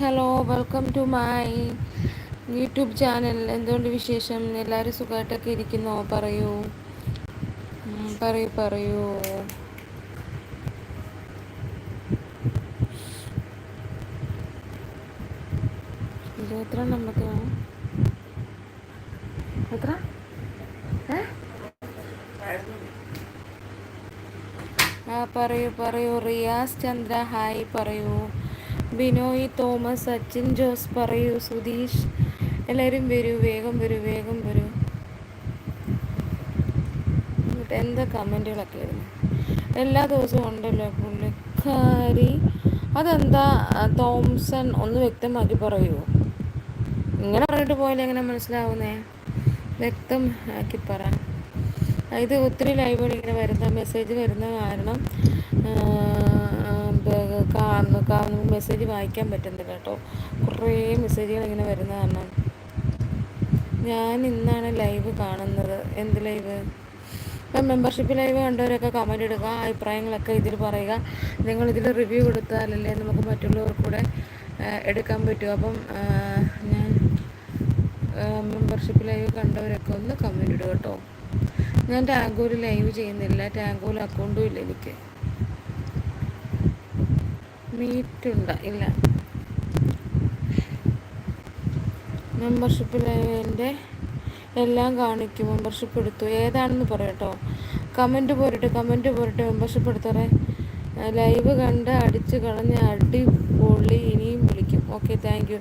Hello welcome to my YouTube channel എന്തുകൊണ്ട് വിശേഷം? എല്ലാവരും സുഖമായിട്ടൊക്കെ ഇരിക്കുന്നോ? പറയൂ. പറയൂ പറയൂ. ഇരുപത്തിരണ്ടെണ്ണത്തിനാണ് എത്ര ആ പറയൂ പറയൂ. റിയാസ് ചന്ദ്ര ഹായ് പറയൂ. ബിനോയ് തോമസ് സച്ചിൻ ജോസ് പറയൂ സുധീഷ്. എല്ലാവരും വരൂ വേഗം വരൂ വേഗം വരൂ. എന്നിട്ട് എന്താ കമന്റുകളൊക്കെ വരുന്നത് എല്ലാ ദിവസവും ഉണ്ടല്ലോ പുള്ളിക്കാരി. അതെന്താ? തോംസൺ ഒന്ന് വ്യക്തമാക്കി പറയുമോ ഇങ്ങനെ പറഞ്ഞിട്ട് പോയാലും എങ്ങനെ മനസ്സിലാവുന്നേ? വ്യക്തമാക്കി പറ. ഇത് ഒത്തിരി ലൈവുകൾ ഇങ്ങനെ വരുന്ന മെസ്സേജ് വരുന്ന കാരണം മെസ്സേജ് വായിക്കാൻ പറ്റുന്നില്ല കേട്ടോ. കുറേ മെസ്സേജുകൾ ഇങ്ങനെ വരുന്ന കാരണം. ഞാൻ ഇന്നാണ് ലൈവ് കാണുന്നത്. എന്ത് ലൈവ് ഇപ്പം മെമ്പർഷിപ്പ് ലൈവ് കണ്ടവരൊക്കെ കമന്റ് ഇടുക അഭിപ്രായങ്ങളൊക്കെ ഇതിൽ പറയുക. നിങ്ങൾ ഇതിൽ റിവ്യൂ കൊടുത്താലല്ലേ നമുക്ക് മറ്റുള്ളവർക്കൂടെ എടുക്കാൻ പറ്റും. അപ്പം ഞാൻ മെമ്പർഷിപ്പ് ലൈവ് കണ്ടവരൊക്കെ ഒന്ന് കമന്റ് ഇടുക കേട്ടോ. ഞാൻ ടാഗോയിൽ ലൈവ് ചെയ്യുന്നില്ല. ടാഗോയിൽ അക്കൗണ്ടും ഇല്ല എനിക്ക്. മീറ്റ് ഉണ്ട് ഇല്ല. മെമ്പർഷിപ്പ് ലൈവിന്റെ എല്ലാം കാണിക്കും. മെമ്പർഷിപ്പ് എടുത്തു. ഏതാണെന്ന് പറയട്ടോ? കമന്റ് പോരട്ടെ? കമന്റ് പോരട്ടെ? മെമ്പർഷിപ്പ് എടുത്തറേ ലൈവ് കണ്ട് അടിച്ച് കളഞ്ഞ് അടിപൊളി ഇനിയും വിളിക്കും. ഓക്കെ താങ്ക് യു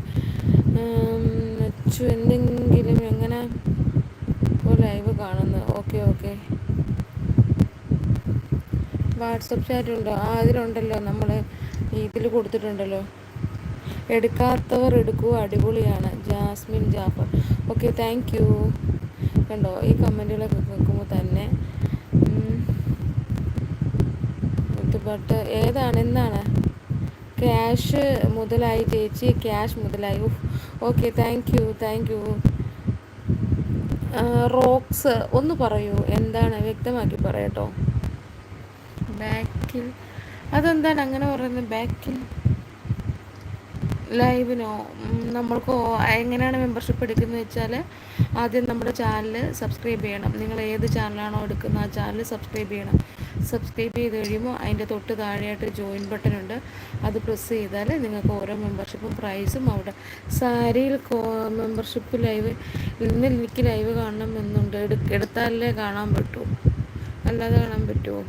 എന്തെങ്കിലും എങ്ങനെ ലൈവ് കാണുന്നത് ഓക്കെ ഓക്കെ വാട്സപ്പ് ചാറ്റ് ഉണ്ടോ? ആ അതിലുണ്ടല്ലോ നമ്മൾ ഇതിൽ കൊടുത്തിട്ടുണ്ടല്ലോ. എടുക്കാത്തവർ എടുക്കൂ അടിപൊളിയാണ്. Jasmin Jaffar. Okay thank you കണ്ടോ ഈ കമന്റുകളൊക്കെ കേൾക്കുമ്പോൾ തന്നെ ബട്ട് ഏതാണ് എന്താണ്? ക്യാഷ് മുതലായി ചേച്ചി cash മുതലായി. Okay thank you thank you rocks ഒന്ന് പറയൂ എന്താണ്? വ്യക്തമാക്കി പറയട്ടോ. ബാക്കിൽ അതെന്താണ് അങ്ങനെ പറയുന്നത്? ബാക്കിൽ ലൈവിനോ നമ്മൾക്ക് എങ്ങനെയാണ് മെമ്പർഷിപ്പ് എടുക്കുന്നത് വെച്ചാൽ ആദ്യം നമ്മുടെ ചാനൽ സബ്സ്ക്രൈബ് ചെയ്യണം. നിങ്ങൾ ഏത് ചാനലാണോ എടുക്കുന്നത് ആ ചാനൽ സബ്സ്ക്രൈബ് ചെയ്യണം. സബ്സ്ക്രൈബ് ചെയ്ത് കഴിയുമ്പോൾ അതിന്റെ തൊട്ട് താഴെയായിട്ട് ജോയിൻ ബട്ടൺ ഉണ്ട്. അത് പ്രസ് ചെയ്താൽ നിങ്ങൾക്ക് ഓരോ മെമ്പർഷിപ്പും പ്രൈസും അവിടെ. സാരിയിൽ മെമ്പർഷിപ്പ് ലൈവ് ഇന്ന് എനിക്ക് ലൈവ് കാണണം എന്നുണ്ട്. എടുത്താലേ കാണാൻ പറ്റൂ. അല്ലാതെ കാണാൻ പറ്റുമോ?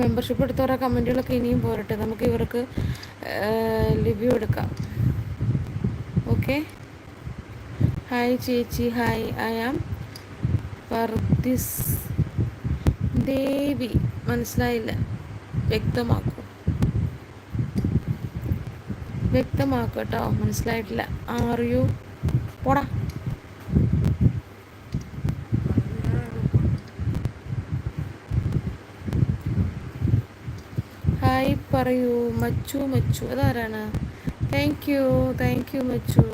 മെമ്പർഷിപ്പ് എടുത്തവരുടെ കമന്റുകളൊക്കെ ഇനിയും പോരട്ടെ. നമുക്ക് ഇവർക്ക് ലിവ്യൂ എടുക്കാം ഓക്കെ ഹായ് ചേച്ചി. Hi I am Pardis Devi. മനസ്സിലായില്ല. വ്യക്തമാക്കൂ. വ്യക്തമാക്കട്ടോ കേട്ടോ. മനസ്സിലായിട്ടില്ല. ആർ യു പോടാ ഹായ് പറയൂ മച്ചു മച്ചു. അതാരാണ്? താങ്ക് യു താങ്ക് യു മച്ചു.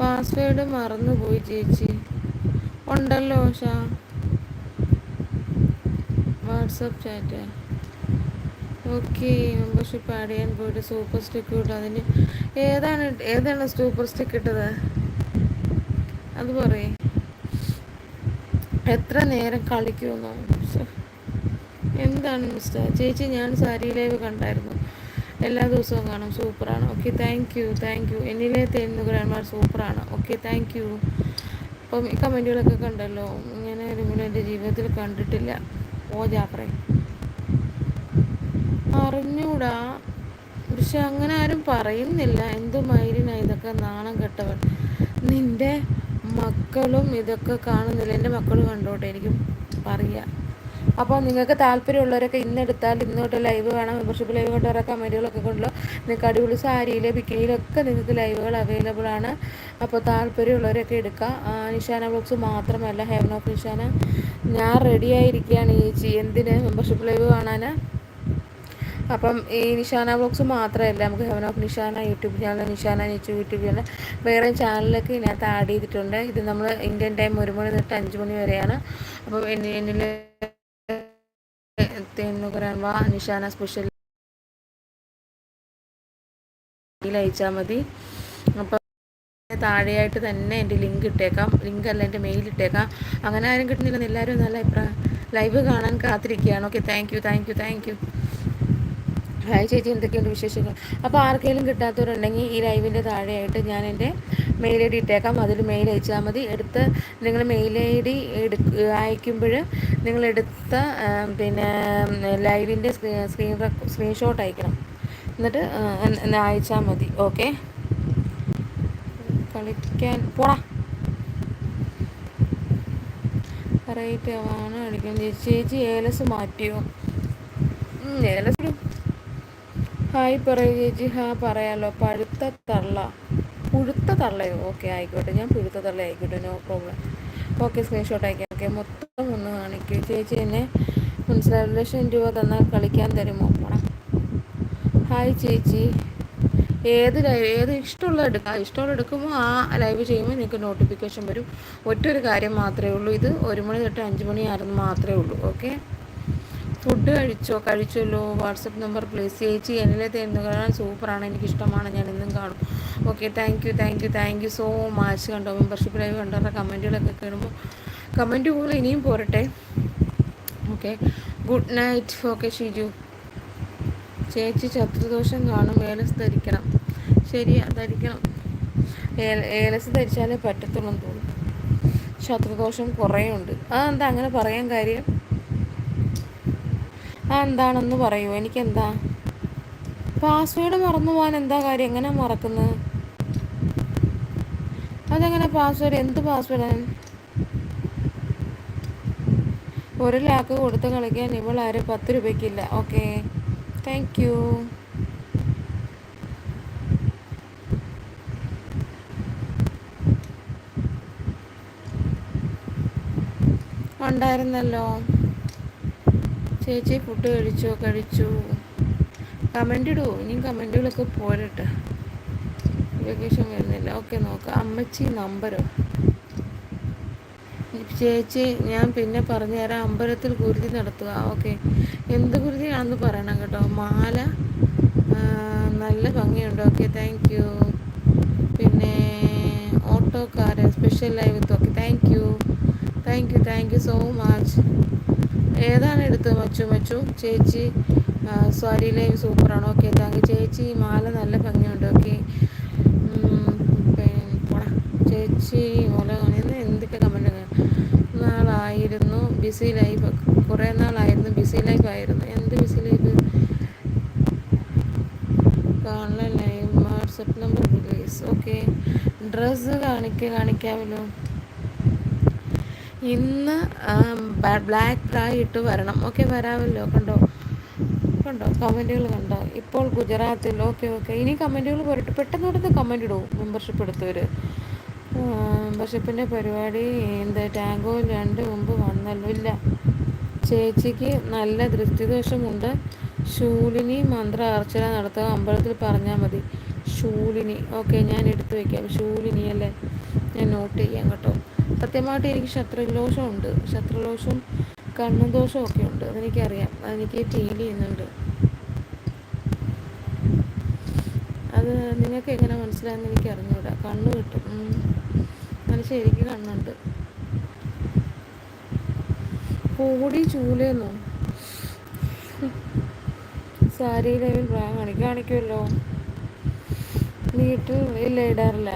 പാസ്വേഡ് മറന്നുപോയി ചേച്ചി. ഉണ്ടല്ലോ Shah. WhatsApp chat okay membership add ചെയ്യാൻ പോയിട്ട് സൂപ്പർ സ്റ്റിക്ക് കിട്ടും അതിന് ഏതാണ് ഏതാണ് സൂപ്പർ സ്റ്റിക്ക് ഇട്ടത്? അത് പറയേ. എത്ര നേരം കളിക്കുമെന്നോ? എന്താണ് മിസ്റ്റർ? ചേച്ചി ഞാൻ സാരി ലൈവ് കണ്ടായിരുന്നു. എല്ലാ ദിവസവും കാണും. സൂപ്പറാണ്. Okay thank you thank you എന്നിലെ തേന്നുകുരാന്മാർ സൂപ്പറാണ്. ഓക്കെ താങ്ക് യു അപ്പം ഈ കമന്റുകളൊക്കെ കണ്ടല്ലോ. ഇങ്ങനെ ഒരു എന്റെ ജീവിതത്തിൽ കണ്ടിട്ടില്ല. ഓ ജാഫറെ. അറിഞ്ഞൂടാ. പക്ഷെ അങ്ങനെ ആരും പറയുന്നില്ല. എന്തു മൈലിനാ ഇതൊക്കെ നാണം കെട്ടവൻ. നിന്റെ മക്കളും ഇതൊക്കെ കാണുന്നില്ല. എന്റെ മക്കൾ കണ്ടോട്ടെ. എനിക്കും പറയാം. അപ്പോൾ നിങ്ങൾക്ക് താല്പര്യമുള്ളവരൊക്കെ ഇന്നെടുത്താൽ ഇന്നോട്ട് ലൈവ് വേണം മെമ്പർഷിപ്പ് ലൈവ് കൊണ്ടുവരാൻ കമന്റുകളൊക്കെ കൊണ്ടുള്ള നിങ്ങൾക്ക് അടിപൊളി സാരിയിൽ ബിക്കിനിയിലൊക്കെ നിങ്ങൾക്ക് ലൈവുകൾ അവൈലബിൾ ആണ്. അപ്പോൾ താല്പര്യമുള്ളവരൊക്കെ എടുക്കാം. നിഷാന ബ്ലോഗ്സ് മാത്രമല്ല ഹെവൻ ഓഫ് നിഷാന. ഞാൻ റെഡി ആയിരിക്കുകയാണ് ചേച്ചി. എന്തിന്? മെമ്പർഷിപ്പ് ലൈവ് കാണാൻ അപ്പം ഈ നിഷാന ബ്ലോഗ്സ് മാത്രമല്ല നമുക്ക് heaven of Nishana YouTube channel Nishana YouTube channel വേറെ ചാനലൊക്കെ ഇതിനകത്ത് ആഡ് ചെയ്തിട്ടുണ്ട്. ഇത് നമ്മൾ ഇന്ത്യൻ ടൈം ഒരു മണി തൊട്ട് അഞ്ച് മണി വരെയാണ്. അപ്പം എന്നിൽ തെന്നുകുരാൻ വാ നിഷാന സ്പെഷ്യൽ അയച്ചാൽ മതി അപ്പോൾ താഴെയായിട്ട് തന്നെ എന്റെ ലിങ്ക് ഇട്ടേക്കാം. ലിങ്ക് അല്ല എന്റെ മെയിൽ ഇട്ടേക്കാം. അങ്ങനെ ആരും കിട്ടുന്നില്ലെന്ന് എല്ലാവരും നല്ല അഭിപ്രായം ലൈവ് കാണാൻ കാത്തിരിക്കുകയാണ്. Okay thank you thank you thank you hi ചേച്ചി എന്തൊക്കെയുണ്ട് വിശേഷങ്ങൾ? അപ്പോൾ ആർക്കെങ്കിലും കിട്ടാത്തവരുണ്ടെങ്കിൽ ഈ ലൈവിന്റെ താഴെയായിട്ട് ഞാൻ എന്റെ മെയിൽ ഐ ഡി ഇട്ടേക്കാം. അതിൽ മെയിൽ അയച്ചാൽ മതി. എടുത്ത് നിങ്ങൾ മെയിൽ ഐ ഡി അയക്കുമ്പോൾ നിങ്ങൾ എടുത്ത പിന്നെ ലൈവിന്റെ സ്ക്രീൻ സ്ക്രീൻഷോട്ട് അയക്കണം. എന്നിട്ട് അയച്ചാൽ മതി ഓക്കെ? കളിക്കാൻ പോടാ. റേറ്റ് ആണ് അടിക്കുന്നത് ചേച്ചി ഏലസ് മാറ്റിയോ? ഏലസ് ഹായ് പറയൂ ചേച്ചി. ഹാ പറയാലോ. പഴുത്ത തള്ള. പുഴുത്ത തള്ളയോ? ഓക്കെ ആയിക്കോട്ടെ. ഞാൻ പുഴുത്ത തള്ള ആയിക്കോട്ടെ നോ പ്രോബ്ലം. ഓക്കെ സ്ക്രീൻഷോട്ട് അയക്കാം. ഓക്കെ മൊത്തം ഒന്ന് കാണിക്കൂ. ചേച്ചി എന്നെ മനസ്സിലായി ലക്ഷം രൂപ തന്നാൽ കളിക്കാൻ തരുമോ പോണം. ഹായ് ചേച്ചി. ഏത് ലൈവ് ഏത് ഇഷ്ടമുള്ള എടുക്കുക ഇഷ്ടമുള്ള എടുക്കുമ്പോൾ ആ ലൈവ് ചെയ്യുമ്പോൾ നിങ്ങൾക്ക് നോട്ടിഫിക്കേഷൻ വരും. ഒറ്റൊരു കാര്യം മാത്രമേ ഉള്ളൂ. ഇത് ഒരു മണി തൊട്ട് അഞ്ച് മണി ആയിരുന്നു മാത്രമേ ഉള്ളൂ. ഓക്കെ? ഫുഡ് കഴിച്ചോ? കഴിച്ചല്ലോ? വാട്സപ്പ് നമ്പർ പ്ലേസ് ചേച്ചി എന്നിലെ തരുന്നതാണ് സൂപ്പറാണ്. എനിക്കിഷ്ടമാണ് ഞാൻ എന്നും കാണും. Okay thank you thank you thank you so much കണ്ടോ? മെമ്പർഷിപ്പ് ലൈവ് കണ്ടവരുടെ കമന്റുകളൊക്കെ കേൾക്കുമ്പോൾ കമന്റ് പോലെ ഇനിയും പോരട്ടെ. Okay good night okay Shiju. ചേച്ചി ചതുർദോഷം കാണും. ഏലസ് ധരിക്കണം. ശരി ധരിക്കണം. ഏലസ് ധരിച്ചാലേ പറ്റത്തുള്ളൂ തോന്നുന്നു. ശത്രുദോഷം കുറേ ഉണ്ട് അതെന്താ അങ്ങനെ പറയാൻ കാര്യം? ആ എന്താണെന്ന് പറയൂ. എനിക്കെന്താ? പാസ്വേഡ് മറന്നു പോകാൻ എന്താ കാര്യം? എങ്ങനെ മറക്കുന്നത്? അതെങ്ങനെ പാസ്വേഡ്? എന്ത് പാസ്വേഡ് ഒരു ലാക്ക് കൊടുത്ത് കളിക്കാൻ ഇവൾ ആരും പത്ത് രൂപയ്ക്കില്ല. ഓക്കെ. താങ്ക് യു ഉണ്ടായിരുന്നല്ലോ. ചേച്ചി ഫുഡ് കഴിച്ചോ? കഴിച്ചു. കമന്റ് ഇടൂ. ഇനിയും കമന്റുകളൊക്കെ പോരട്ടെ. വെക്കേഷൻ വരുന്നില്ല. ഓക്കെ നോക്കാം. അമ്മച്ചി നമ്പരോ ചേച്ചി ഞാൻ പിന്നെ പറഞ്ഞു തരാം അമ്പലത്തിൽ കുരുതി നടത്തുക. ഓക്കെ. എന്ത് കുരുതിയാണെന്ന് പറയണം കേട്ടോ. മാല നല്ല ഭംഗിയുണ്ട്. ഓക്കെ താങ്ക് യു പിന്നെ ഓട്ടോക്കാരൻ special live okay thank you thank you thank you so much ഏതാണ് എടുത്തത് മച്ചു? മച്ചു ചേച്ചി സ്വാരിയിലെയും സൂപ്പറാണ്. Okay thank you. ചേച്ചി മാല നല്ല ഭംഗിയുണ്ട്. ഓക്കെ. ചേച്ചി മോല ഇന്ന് എന്തൊക്കെ കമന്റ് നാളായിരുന്നു ബിസി ലൈഫ് കുറേ നാളായിരുന്നു ബിസി ലൈഫ് ആയിരുന്നു. എന്ത് ബിസി ലൈഫ് കാണാൻ live WhatsApp number please okay dress കാണിക്ക കാണിക്കാമല്ലോ. ഇന്ന് ബ്ലാക്ക് ഡ്രൈ ഇട്ട് വരണം. ഓക്കെ വരാമല്ലോ. കണ്ടോ? കണ്ടോ? കമന്റുകൾ കണ്ടോ? ഇപ്പോൾ ഗുജറാത്തിൽ. ഓക്കെ ഓക്കെ ഇനി കമന്റുകൾ പോരട്ടെ. പെട്ടെന്ന് പെട്ടെന്ന് കമന്റ് ഇടും. മെമ്പർഷിപ്പ് എടുത്തവർ മെമ്പർഷിപ്പിന്റെ പരിപാടി എന്താ ടാങ്കോ രണ്ട് മുമ്പ് വന്നല്ലോ. ഇല്ല. ചേച്ചിക്ക് നല്ല ദൃഷ്ടിദോഷമുണ്ട്. ശൂലിനി മന്ത്ര അർച്ചന നടത്തുക അമ്പലത്തിൽ പറഞ്ഞാൽ മതി. ശൂലിനി. ഓക്കെ ഞാൻ എടുത്തു വയ്ക്കാം ശൂലിനി അല്ലേ? ഞാൻ നോട്ട് ചെയ്യാം കേട്ടോ. സത്യമായിട്ട് എനിക്ക് ശത്രുദോഷമുണ്ട് ശത്രുദോഷം കണ്ണുദോഷവും ഒക്കെ ഉണ്ട്. അതെനിക്കറിയാം. അതെനിക്ക് ഫീൽ ചെയ്യുന്നുണ്ട്. അത് നിങ്ങൾക്ക് എങ്ങനെ മനസ്സിലായെന്ന് എനിക്ക് അറിഞ്ഞുകൂടാ കണ്ണു കിട്ടും. ശരിക്കും കണ്ണുണ്ട്. കൂടി ചൂലെന്നോ? സാരിയിലെ പ്രായം കാണിക്കും കാണിക്കുമല്ലോ? വീട്ടിൽ ഇല്ല ഇടാറില്ല.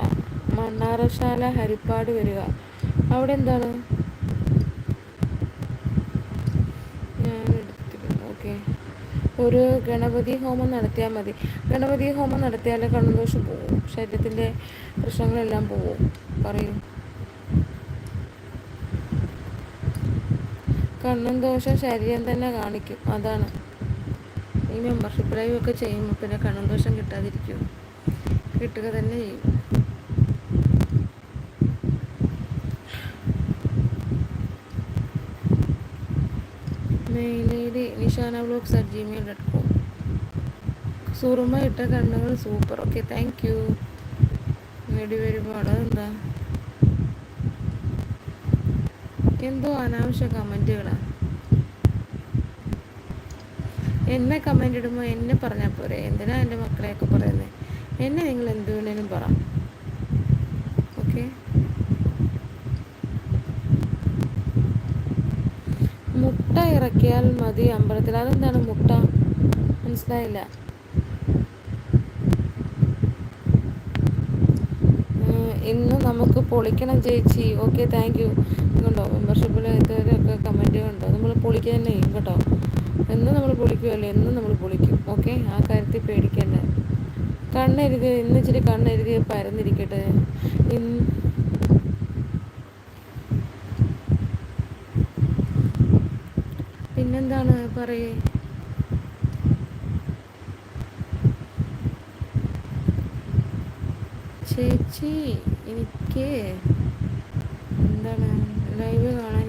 മണ്ണാറശാല ഹരിപ്പാട് വരിക. അവിടെ എന്താണ്? ഓക്കെ. ഒരു ഗണപതി ഹോമം നടത്തിയാൽ മതി. ഗണപതി ഹോമം നടത്തിയാൽ കണ്ണുദോഷം പോവും. ശരീരത്തിന്റെ പ്രശ്നങ്ങളെല്ലാം പോവും. പറയൂ. കണ്ണും ദോഷം ശരീരം തന്നെ കാണിക്കും. അതാണ്. ഈ മെമ്പർഷിപ്പ് ലൈവ് ഒക്കെ ചെയ്യുമ്പോൾ പിന്നെ കണ്ണും ദോഷം കിട്ടാതിരിക്കും. കിട്ടുക തന്നെ ചെയ്യും. Mail Nishana at Gmail dot com സുറുമ ഇട്ട കണ്ണുകൾ സൂപ്പർ ഓക്കെ താങ്ക് യു നേടി വരുമ്പോൾ എന്താ? എന്തോ അനാവശ്യ കമന്റുകളാണ് എന്നെ കമന്റ് ഇടുമ്പോൾ എന്നെ പറഞ്ഞാൽ പോരെ? എന്തിനാ എന്റെ മക്കളെയൊക്കെ പറയുന്നത് എന്നെ നിങ്ങൾ എന്ത് വേണേലും പറ. ഓക്കെ? മുട്ട ഇറക്കിയാൽ മതി അമ്പലത്തിൽ. അതെന്താണ് മുട്ട? മനസ്സിലായില്ല ഇന്ന് നമുക്ക് പൊളിക്കണം ചേച്ചി. ഓക്കെ താങ്ക് യു കണ്ടോ മെമ്പർഷിപ്പിൽ ഇതുവരെയൊക്കെ കമന്റ് കണ്ടോ നമ്മൾ പൊളിക്കുക തന്നെ കേട്ടോ. എന്നും നമ്മൾ പൊളിക്കുമല്ലോ എന്നും നമ്മൾ പൊളിക്കും. ഓക്കെ ആ കാര്യത്തിൽ പേടിക്കേണ്ട കണ്ണെരുതി ഇന്ന് ഇച്ചിരി കണ്ണെരുതി പരന്നിരിക്കട്ടെ. ഇന്ന് പിന്നെന്താണ്? പറയേ. ചേച്ചി എനിക്ക് എന്താണ് ലൈവ് കാണാൻ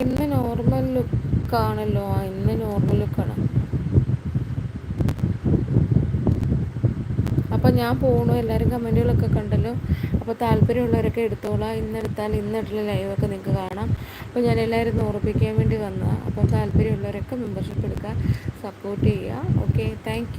ഇന്ന് നോർമൽ ലുക്കാണല്ലോ ആ ഇന്ന് നോർമൽ ലുക്കാണ് അപ്പോൾ ഞാൻ പോകണു എല്ലാവരും കമന്റുകളൊക്കെ കണ്ടല്ലോ. അപ്പോൾ താല്പര്യമുള്ളവരൊക്കെ എടുത്തോളാം. ഇന്നെടുത്താൽ ഇന്നിട്ടുള്ള ലൈവൊക്കെ നിങ്ങൾക്ക് കാണാം. അപ്പോൾ ഞാൻ എല്ലാവരും ഓർപ്പിക്കാൻ വേണ്ടി വന്നതാണ് അപ്പോൾ താല്പര്യമുള്ളവരൊക്കെ മെമ്പർഷിപ്പ് എടുക്കുക സപ്പോർട്ട് ചെയ്യുക. Okay thank